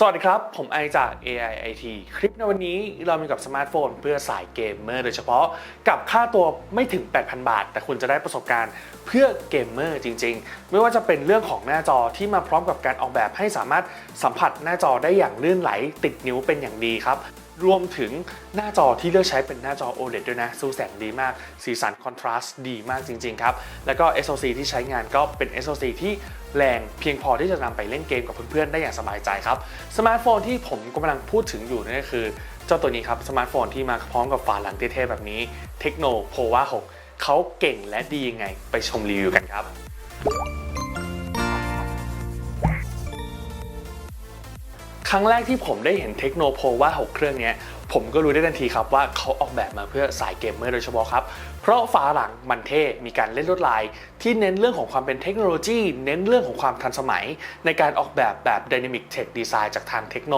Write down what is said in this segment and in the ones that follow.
สวัสดีครับ ผมไอจาก AIIT คลิปในวันนี้เรามีกับสมาร์ทโฟนเพื่อสายเกมเมอร์โดยเฉพาะกับค่าตัวไม่ถึง 8,000 บาท แต่คุณจะได้ประสบการณ์เพื่อเกมเมอร์จริง ๆ ไม่ว่าจะเป็นเรื่องของหน้าจอที่มาพร้อมกับการออกแบบให้สามารถสัมผัสหน้าจอได้อย่างลื่นไหลติดนิ้วเป็นอย่างดีครับ รวมถึงหน้าจอที่เลือกใช้เป็นหน้าจอ OLED ด้วยนะสู้แสงดีมาก สีสันคอนทราสต์ดีมากจริงๆครับ แล้วก็ SoC ที่ใช้งานก็เป็น SoC ที่แรงเพียงพอที่จะนำไปเล่นเกมกับเพื่อนๆ ได้อย่างสบายใจครับ สมาร์ทโฟนที่ผมกำลังพูดถึงอยู่นั่นก็คือ เจ้าตัวนี้ครับสมาร์ทโฟนที่มาพร้อมกับฝาหลังเท่ๆแบบนี้ Tecno Pova 6เขาเก่งและดียังไงไปชมรีวิวกันครับ ครั้งแรกที่ผมได้เห็นเทคโนโพว่า 6 เครื่องนี้ ผมก็รู้ได้ทันทีครับว่าเขาออกแบบมาเพื่อสายเกมเมอร์โดยเฉพาะครับ เพราะฝาหลังมันเท่ มีการเล่นลวดลาย ที่เน้นเรื่องของความเป็นเทคโนโลยี เน้นเรื่องของความทันสมัย ในการออกแบบแบบ Dynamic Tech Design จากทางเทคโน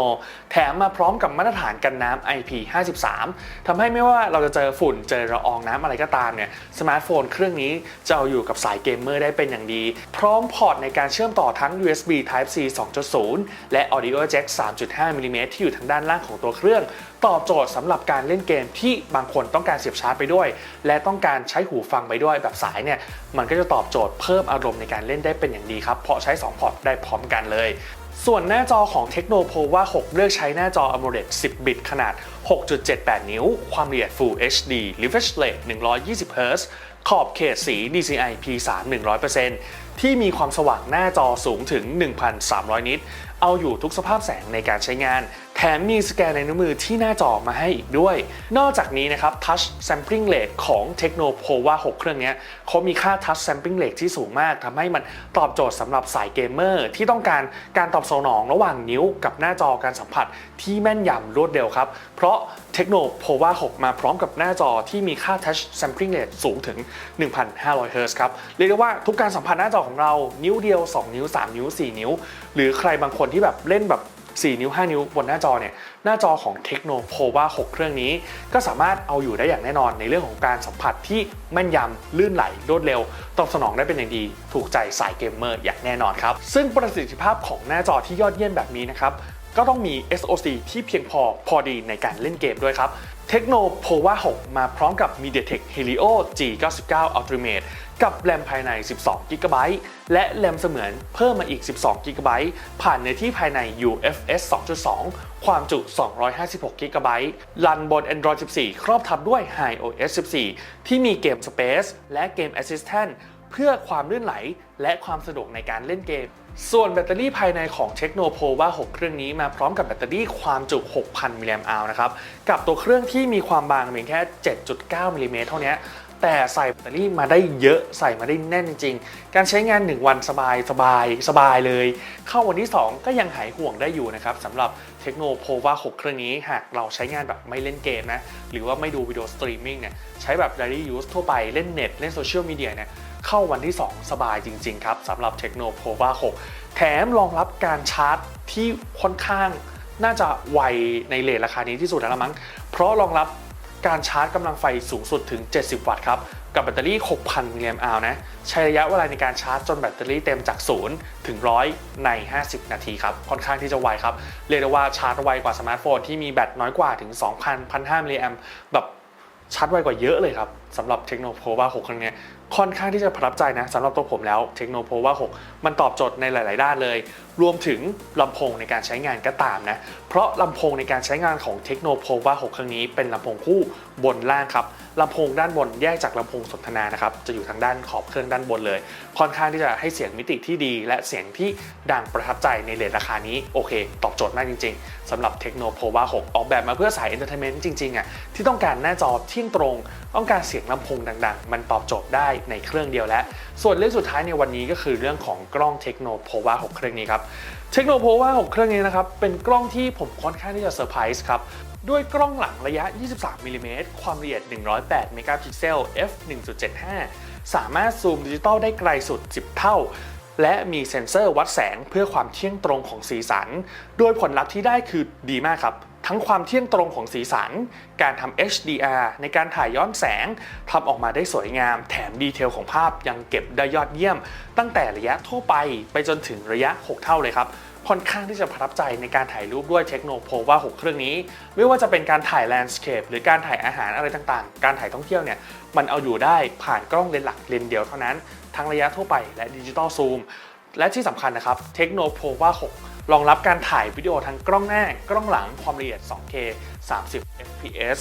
แถมมาพร้อมกับมาตรฐานกันน้ำ IP53 ทำให้ไม่ว่าเราจะเจอฝุ่น เจอละอองน้ำอะไรก็ตามเนี่ย สมาร์ทโฟนเครื่องนี้จะเอาอยู่กับสายเกมเมอร์ได้เป็นอย่างดี พร้อมพอร์ตในการเชื่อมต่อทั้ง USB Type C 2.0 และ Audio Jack 3.5มิลลิเมตรที่อยู่ทางด้านล่างของตัวเครื่อง ตอบโจทย์สำหรับการเล่นเกมที่บางคนต้องการเสียบชาร์จไปด้วย และต้องการใช้หูฟังไปด้วยแบบสายเนี่ยมันก็จะตอบโจทย์เพิ่มอารมณ์ในการเล่นได้เป็นอย่างดีครับเพราะใช้ 2 พอร์ตได้พร้อมกันเลยส่วนหน้าจอของ Tecno Pova 6เลือกใช้หน้าจอ AMOLED 10 บิตขนาด 6.78 นิ้ว ความละเอียด Full HD refresh rate 120 Hz ขอบเขตสี DCI P3 100%ที่มีความสว่างหน้าจอสูงถึง 1,300 นิต เอาอยู่ทุกสภาพแสงในการใช้งาน แถมมีสแกนในนิ้วมือที่หน้าจอมาให้อีกด้วย นอกจากนี้นะครับ Touch Sampling Rate ของ Tecno Pova 6 เครื่องนี้เขามีค่า Touch Sampling Rate ที่สูงมากทำให้มันตอบโจทย์สำหรับสายเกมเมอร์ที่ต้องการการตอบสนองระหว่างนิ้วกับหน้าจอการสัมผัสที่แม่นยำรวดเร็วครับ เพราะ Tecno Pova 6 มาพร้อมกับหน้าจอที่มีค่า Touch Sampling Rate สูงถึง 1,500 Hz ครับ เรียกได้ว่าทุกการสัมผัสหน้าจอของเรา นิ้วเดียว 2 นิ้ว 3 นิ้ว 4 นิ้ว หรือใครบางคนที่แบบเล่นแบบ 4 นิ้ว 5 นิ้วบนหน้าจอเนี่ยหน้าจอของ Tecno Pova 6 เครื่องนี้ ก็สามารถเอาอยู่ได้อย่างแน่นอนในเรื่องของการสัมผัสที่แม่นยำลื่นไหลรวดเร็ว ตอบสนองได้เป็นอย่างดี ถูกใจสายเกมเมอร์อย่างแน่นอนครับ ซึ่งประสิทธิภาพของหน้าจอที่ยอดเยี่ยมแบบนี้นะครับก็ต้องมี SoC ที่เพียงพอพอดีในการเล่นเกมด้วยครับ Tecno Pova 6มาพร้อมกับ MediaTek Helio G99 Ultimate กับแรมภายใน 12 g b และแรมเสมือนเพิ่มมาอีก 12 g b ผ่านเนื้อที่ภายใน UFS 2.2 ความจุ 256 g b รันบน Android 14 ครอบทับด้วย HiOS 14 ที่มีเกม Space และเกม Assistant เพื่อความลื่นไหลและความสะดวกในการเล่นเกม ส่วนแบตเตอรี่ภายในของ Tecno Pova 6เครื่องนี้มาพร้อมกับแบตเตอรี่ความจุ 6,000 มิลลิแอมป์อนะครับ กับตัวเครื่องที่มีความบางเพียงแค่ 7.9 มิลลิเมตรเท่านี้ แต่ใส่แบตเตอรี่มาได้เยอะใส่มาได้แน่นจริงๆการใช้งาน 1 วันสบายสบายสบายเลย เข้าวันที่ 2 ก็ยังหายห่วงได้อยู่นะครับสำหรับ Tecno Pova 6เครื่องนี้หากเราใช้งานแบบไม่เล่นเกมนะหรือว่าไม่ดูวิดีโอสตรีมมิ่งเนี่ยใช้แบบ daily use ทั่วไปเล่นเน็ตเล่นโซเชียลมีเดียเนี่ย เข้าวันที่ 2 สบายจริง ๆ ครับสำหรับ Tecno Pova 6 แถมรองรับการชาร์จที่ค่อนข้างน่าจะไวในเลทราคานี้ที่สุดแล้วละมั้ง เพราะรองรับการชาร์จกำลังไฟสูงสุดถึง 70 วัตต์ครับ กับแบตเตอรี่ 6,000 มิลลิแอมป์อนะ ใช้ระยะเวลาในการชาร์จจนแบตเตอรี่เต็มจาก 0 ถึง 100 ใน 50 นาทีครับ ค่อนข้างที่จะไวครับ เรียกได้ว่าชาร์จไวกว่าสมาร์ทโฟนที่มีแบตน้อยกว่าถึง 2,000 1,500 มิลลิแอมป์แบบชาร์จไวกว่าเยอะเลยครับ สำหรับ Tecno Pova 6เครื่องนี้ค่อนข้างที่จะประทับใจนะสำหรับตัวผมแล้ว Tecno Pova 6 มันตอบโจทย์ในหลาย ๆ ด้านเลย รวมถึงลำโพงในการใช้งานก็ตามนะ เพราะลำโพงในการใช้งานของ Tecno Pova 6เครื่องนี้เป็นลำโพงคู่บนล่างครับลำโพงด้านบนแยกจากลำโพงสนทนานะครับจะอยู่ทางด้านขอบเครื่องด้านบนเลย ค่อนข้างที่จะให้เสียงมิติที่ดี และเสียงที่ดังประทับใจในเลทราคานี้โอเค ตอบโจทย์มากจริง ๆสำหรับ Tecno Pova 6 ออกแบบมาเพื่อสาย Entertainment จริงๆอะที่ต้องการหน้าจอเที่ยงตรง ต้องการเสียงลำโพงดังๆ มันตอบโจทย์ได้ในเครื่องเดียวแล้ว ส่วนเรื่องสุดท้ายในวันนี้ก็คือเรื่องของกล้อง Tecno Pova 6เครื่องนี้ครับ Tecno Pova 6เครื่องนี้นะครับเป็นกล้องที่ผมค่อนข้างที่จะเซอร์ไพรส์ครับด้วยกล้องหลังระยะ 23มิลลิเมตรความละเอียด 108เมกะพิกเซล f 1.75 สามารถซูมดิจิตอลได้ไกลสุด 10 เท่า และมีเซ็นเซอร์วัดแสงเพื่อความเที่ยงตรงของสีสัน โดยผลลัพธ์ที่ได้คือดีมากครับ ทั้งความเที่ยงตรงของสีสัน การทำ HDR ในการถ่ายย้อนแสงทำออกมาได้สวยงาม แถมดีเทลของภาพยังเก็บได้ยอดเยี่ยม ตั้งแต่ระยะทั่วไปไปจนถึงระยะ 6 เท่าเลยครับค่อนข้างที่จะประทับใจในการถ่ายรูปด้วยเทคโนโพว่า 6 เครื่องนี้ ไม่ว่าจะเป็นการถ่ายแลนด์สเคปหรือการถ่ายอาหารอะไรต่างๆ การถ่ายท่องเที่ยวเนี่ย มันเอาอยู่ได้ผ่านกล้องเลนส์หลักเลนส์เดียวเท่านั้น ทั้งระยะทั่วไปและดิจิตอลซูม และที่สำคัญนะครับเทคโนโพว่า 6 รองรับการถ่ายวิดีโอทั้งกล้องหน้ากล้องหลังความละเอียด 2K 30 fps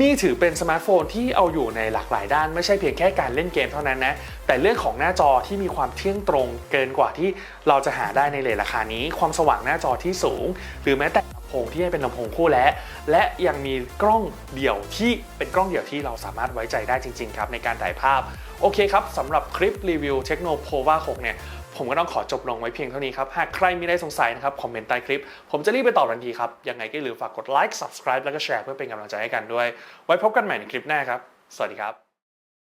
นี่ถือเป็นสมาร์ทโฟนที่เอาอยู่ในหลากหลายด้านไม่ใช่เพียงแค่การเล่นเกมเท่านั้นนะ แต่เรื่องของหน้าจอที่มีความเที่ยงตรงเกินกว่าที่เราจะหาได้ในเลทราคานี้ ความสว่างหน้าจอที่สูง หรือแม้แต่ พงที่ให้เป็นลำโพงคู่และและยังมีกล้องเดี่ยวที่เป็นกล้องเดี่ยวที่เราสามารถไว้ใจได้จริงๆครับในการถ่ายภาพ โอเคครับสำหรับคลิปรีวิวเทคโนโพวา6เนี่ยผมก็ต้องขอจบลงไว้เพียงเท่านี้ครับ หากใครมีอะไรสงสัยนะครับ คอมเมนต์ใต้คลิป ผมจะรีบไปตอบทันทีครับ ยังไงก็อย่าลืมฝากกดไลค์ subscribe แล้วก็แชร์เพื่อเป็นกำลังใจให้กันด้วย ไว้พบกันใหม่ในคลิปหน้าครับ สวัสดีครับ